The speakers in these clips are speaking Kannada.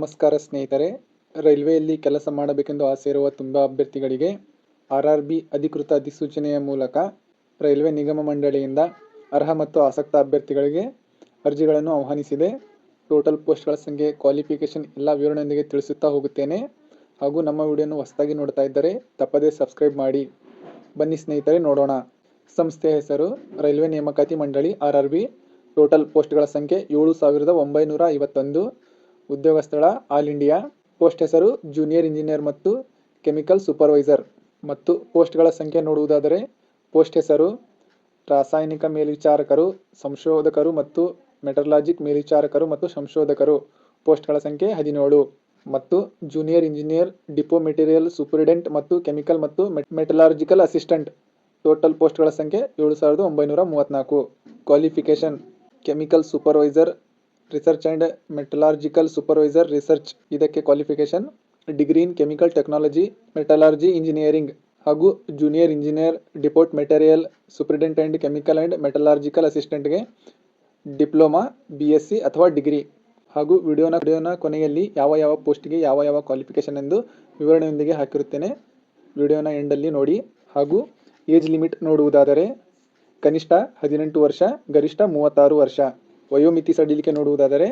ನಮಸ್ಕಾರ ಸ್ನೇಹಿತರೆ. ರೈಲ್ವೆಯಲ್ಲಿ ಕೆಲಸ ಮಾಡಬೇಕೆಂದು ಆಸೆ ಇರುವ ತುಂಬ ಅಭ್ಯರ್ಥಿಗಳಿಗೆ ಆರ್ ಆರ್ ಬಿ ಅಧಿಕೃತ ಅಧಿಸೂಚನೆಯ ಮೂಲಕ ರೈಲ್ವೆ ನಿಗಮ ಮಂಡಳಿಯಿಂದ ಅರ್ಹ ಮತ್ತು ಆಸಕ್ತ ಅಭ್ಯರ್ಥಿಗಳಿಗೆ ಅರ್ಜಿಗಳನ್ನು ಆಹ್ವಾನಿಸಿದೆ. ಟೋಟಲ್ ಪೋಸ್ಟ್ಗಳ ಸಂಖ್ಯೆ, ಕ್ವಾಲಿಫಿಕೇಷನ್ ಎಲ್ಲ ವಿವರಣೆಯೊಂದಿಗೆ ತಿಳಿಸುತ್ತಾ ಹೋಗುತ್ತೇನೆ. ಹಾಗೂ ನಮ್ಮ ವಿಡಿಯೋನ ಹೊಸದಾಗಿ ನೋಡ್ತಾ ಇದ್ದರೆ ತಪ್ಪದೇ ಸಬ್ಸ್ಕ್ರೈಬ್ ಮಾಡಿ. ಬನ್ನಿ ಸ್ನೇಹಿತರೆ, ನೋಡೋಣ. ಸಂಸ್ಥೆಯ ಹೆಸರು, ರೈಲ್ವೆ ನೇಮಕಾತಿ ಮಂಡಳಿ ಆರ್ ಆರ್ ಬಿ ಟೋಟಲ್ ಪೋಸ್ಟ್ಗಳ ಸಂಖ್ಯೆ ಏಳು ಸಾವಿರದ ಒಂಬೈನೂರ ಐವತ್ತೊಂದು. ಉದ್ಯೋಗ ಸ್ಥಳ ಆಲ್ ಇಂಡಿಯಾ, ಪೋಸ್ಟ್ ಹೆಸರು, ಜೂನಿಯರ್ ಇಂಜಿನಿಯರ್ ಮತ್ತು ಕೆಮಿಕಲ್ ಸೂಪರ್ವೈಸರ್. ಮತ್ತು ಪೋಸ್ಟ್ಗಳ ಸಂಖ್ಯೆ ನೋಡುವುದಾದರೆ, ಪೋಸ್ಟ್ ಹೆಸರು, ರಾಸಾಯನಿಕ ಮೇಲ್ವಿಚಾರಕರು, ಸಂಶೋಧಕರು ಮತ್ತು ಮೆಟರ್ಲಾಜಿಕ್ ಮೇಲ್ವಿಚಾರಕರು ಮತ್ತು ಸಂಶೋಧಕರು. ಪೋಸ್ಟ್ಗಳ ಸಂಖ್ಯೆ ಹದಿನೇಳು. ಮತ್ತು junior engineer, depot material superintendent ಮತ್ತು ಕೆಮಿಕಲ್ ಮತ್ತು ಮೆಟಲಾರ್ಜಿಕಲ್ ಅಸಿಸ್ಟೆಂಟ್. ಟೋಟಲ್ ಪೋಸ್ಟ್ಗಳ ಸಂಖ್ಯೆ ಏಳು ಸಾವಿರದ ಒಂಬೈನೂರ ಮೂವತ್ತ್ನಾಲ್ಕು. Qualification, chemical supervisor research and metallurgical supervisor research ಇದಕ್ಕೆ qualification degree in chemical technology metallurgy engineering ಹಾಗೂ junior engineer depot material superintendent and chemical and metallurgical ಅಸಿಸ್ಟೆಂಟ್ಗೆ diploma B S C ಅಥವಾ ಡಿಗ್ರಿ ಹಾಗೂ ವಿಡಿಯೋನ ವಿಡಿಯೋನ ಕೊನೆಯಲ್ಲಿ ಯಾವ ಯಾವ ಪೋಸ್ಟ್ಗೆ ಯಾವ ಯಾವ ಕ್ವಾಲಿಫಿಕೇಷನ್ ಎಂದು ವಿವರಣೆಯೊಂದಿಗೆ ಹಾಕಿರುತ್ತೇನೆ. ವಿಡಿಯೋನ ಎಂಡಲ್ಲಿ ನೋಡಿ. ಹಾಗೂ ಏಜ್ ಲಿಮಿಟ್ ನೋಡುವುದಾದರೆ ಕನಿಷ್ಠ ಹದಿನೆಂಟು ವರ್ಷ, ಗರಿಷ್ಠ ಮೂವತ್ತಾರು ವರ್ಷ. ವಯೋಮಿತಿ ಸಡಿಲಿಕೆ ನೋಡುವುದಾದರೆ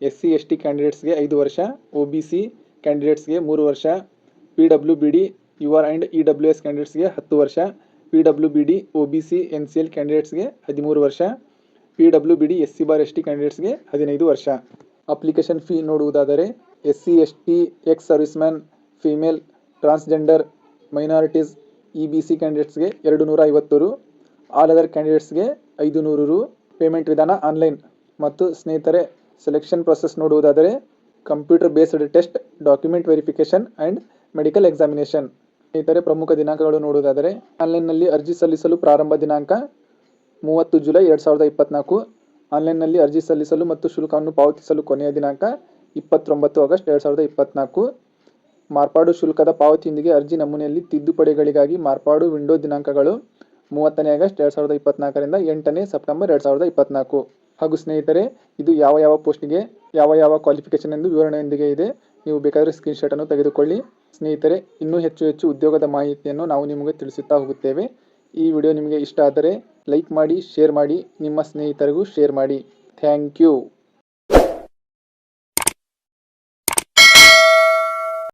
ಎಸ್ ಸಿ ಎಸ್ ಟಿ ಕ್ಯಾಂಡಿಡೇಟ್ಸ್ಗೆ ಐದು ವರ್ಷ ಒ ಬಿ ಸಿ ಕ್ಯಾಂಡಿಡೇಟ್ಸ್ಗೆ ಮೂರು ವರ್ಷ P W B D U R and E W S ಕ್ಯಾಂಡಿಡೇಟ್ಸ್ಗೆ ಹತ್ತು ವರ್ಷ P W B D O B C N C L ಕ್ಯಾಂಡಿಡೇಟ್ಸ್ಗೆ ಹದಿಮೂರು ವರ್ಷ P W B D S C bar S T ಕ್ಯಾಂಡಿಡೇಟ್ಸ್ಗೆ ಹದಿನೈದು ವರ್ಷ. ಅಪ್ಲಿಕೇಶನ್ ಫೀ ನೋಡುವುದಾದರೆ S C S T ex service man female, transgender, minorities E B C ಕ್ಯಾಂಡಿಡೇಟ್ಸ್ಗೆ ಎರಡು ನೂರ ಐವತ್ತು ರು, ಆಲ್ ಅದರ್ ಕ್ಯಾಂಡಿಡೇಟ್ಸ್ಗೆ ಐದು ನೂರು ರು, ಪೇಮೆಂಟ್ ವಿಧಾನ ಆನ್ಲೈನ್. ಮತ್ತು ಸ್ನೇಹಿತರೆ ಸೆಲೆಕ್ಷನ್ ಪ್ರೊಸೆಸ್ ನೋಡುವುದಾದರೆ computer based test document verification and medical examination ಸ್ನೇಹಿತರೆ, ಪ್ರಮುಖ ದಿನಾಂಕಗಳು ನೋಡುವುದಾದರೆ ಆನ್ಲೈನ್ನಲ್ಲಿ ಅರ್ಜಿ ಸಲ್ಲಿಸಲು ಪ್ರಾರಂಭ ದಿನಾಂಕ ಮೂವತ್ತು ಜುಲೈ ಎರಡು ಸಾವಿರದ ಇಪ್ಪತ್ತ್ನಾಲ್ಕು ಆನ್ಲೈನ್ನಲ್ಲಿ ಅರ್ಜಿ ಸಲ್ಲಿಸಲು ಮತ್ತು ಶುಲ್ಕವನ್ನು ಪಾವತಿಸಲು ಕೊನೆಯ ದಿನಾಂಕ ಇಪ್ಪತ್ತೊಂಬತ್ತು ಆಗಸ್ಟ್ ಎರಡು ಸಾವಿರದ ಇಪ್ಪತ್ತ್ನಾಲ್ಕು ಮಾರ್ಪಾಡು ಶುಲ್ಕದ ಪಾವತಿಯೊಂದಿಗೆ ಅರ್ಜಿ ನಮೂನೆಯಲ್ಲಿ ತಿದ್ದುಪಡಿಗಳಿಗಾಗಿ ಮಾರ್ಪಾಡು ವಿಂಡೋ ದಿನಾಂಕಗಳು ಮೂವತ್ತನೇ ಆಗಸ್ಟ್ ಎರಡು ಸಾವಿರದ ಇಪ್ಪತ್ನಾಲ್ಕರಿಂದ ಎಂಟನೇ ಸೆಪ್ಟೆಂಬರ್ ಎರಡು ಸಾವಿರದ ಇಪ್ಪತ್ತ್ನಾಲ್ಕು ಹಾಗೂ ಸ್ನೇಹಿತರೆ, ಇದು ಯಾವ ಯಾವ ಪೋಸ್ಟ್ಗೆ, ಯಾವ ಯಾವ ಕ್ವಾಲಿಫಿಕೇಶನ್ ಎಂದು ವಿವರಣೆಯೊಂದಿಗೆ ಇದೆ, ನೀವು ಬೇಕಾದರೆ ಸ್ಕ್ರೀನ್ಶಾಟನ್ನು ತೆಗೆದುಕೊಳ್ಳಿ. ಸ್ನೇಹಿತರೆ, ಇನ್ನೂ ಹೆಚ್ಚು ಹೆಚ್ಚು ಉದ್ಯೋಗದ ಮಾಹಿತಿಯನ್ನು ನಾವು ನಿಮಗೆ ತಿಳಿಸುತ್ತಾ ಹೋಗುತ್ತೇವೆ. ಈ ವಿಡಿಯೋ ನಿಮಗೆ ಇಷ್ಟ ಆದರೆ, ಲೈಕ್ ಮಾಡಿ, ಶೇರ್ ಮಾಡಿ, ನಿಮ್ಮ ಸ್ನೇಹಿತರಿಗೂ ಶೇರ್ ಮಾಡಿ. Thank you.